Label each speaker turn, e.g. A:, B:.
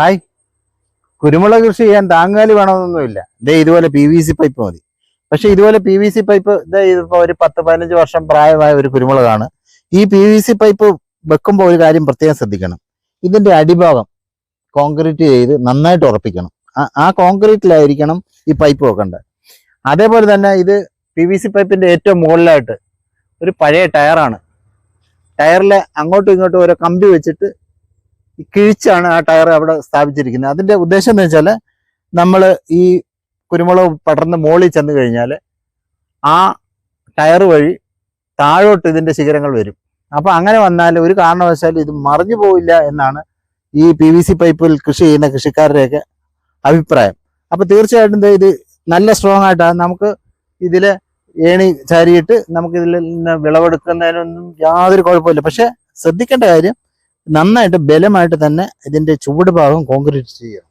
A: Hi. കുരുമുളക് കൃഷി ചെയ്യാൻ താങ്ങാലി വേണമെന്നൊന്നുമില്ല ഇതേ ഇതുപോലെ പി വി സി പൈപ്പ് മതി. പക്ഷെ ഇതുപോലെ പി വി സി പൈപ്പ് ഇതേ ഇതിപ്പോ ഒരു പത്ത് പതിനഞ്ച് വർഷം പ്രായമായ ഒരു കുരുമുളകാണ്. ഈ പി വി സി പൈപ്പ് വെക്കുമ്പോൾ ഒരു കാര്യം പ്രത്യേകം ശ്രദ്ധിക്കണം. ഇതിന്റെ അടിഭാഗം കോൺക്രീറ്റ് ചെയ്ത് നന്നായിട്ട് ഉറപ്പിക്കണം. ആ- കോൺക്രീറ്റിലായിരിക്കണം ഈ പൈപ്പ് വെക്കേണ്ടത് അതേപോലെ തന്നെ ഇത് പി വി സി പൈപ്പിന്റെ ഏറ്റവും മുകളിലായിട്ട് ഒരു പഴയ ടയറാണ്. ടയറിൽ അങ്ങോട്ടും ഇങ്ങോട്ടും ഓരോ കമ്പി വെച്ചിട്ട് കിഴിച്ചാണ് ആ ടയർ അവിടെ സ്ഥാപിച്ചിരിക്കുന്നത്. അതിന്റെ ഉദ്ദേശം എന്ന് വെച്ചാൽ നമ്മൾ ഈ കുരുമുളക് പടർന്ന് മോളിൽ ചെന്ന് കഴിഞ്ഞാൽ ആ ടയർ വഴി താഴോട്ട് ഇതിന്റെ ശിഖരങ്ങൾ വരും. അപ്പൊ അങ്ങനെ വന്നാൽ ഒരു കാരണവശാലും ഇത് മറിഞ്ഞു പോവില്ല എന്നാണ് ഈ പി വി സി പൈപ്പിൽ കൃഷി ചെയ്യുന്ന കൃഷിക്കാരുടെയൊക്കെ അഭിപ്രായം. അപ്പൊ തീർച്ചയായിട്ടും ഇത് നല്ല സ്ട്രോങ് ആയിട്ടാണ്. നമുക്ക് ഇതിൽ ഏണി ചാരിയിട്ട് നമുക്ക് ഇതിൽ നിന്ന് വിളവെടുക്കുന്നതിനൊന്നും യാതൊരു കുഴപ്പമില്ല. പക്ഷെ ശ്രദ്ധിക്കേണ്ട കാര്യം നന്നായിട്ട് ബലമായിട്ട് തന്നെ ഇതിന്റെ ചുവട് ഭാഗം കോൺക്രീറ്റ് ചെയ്യുക.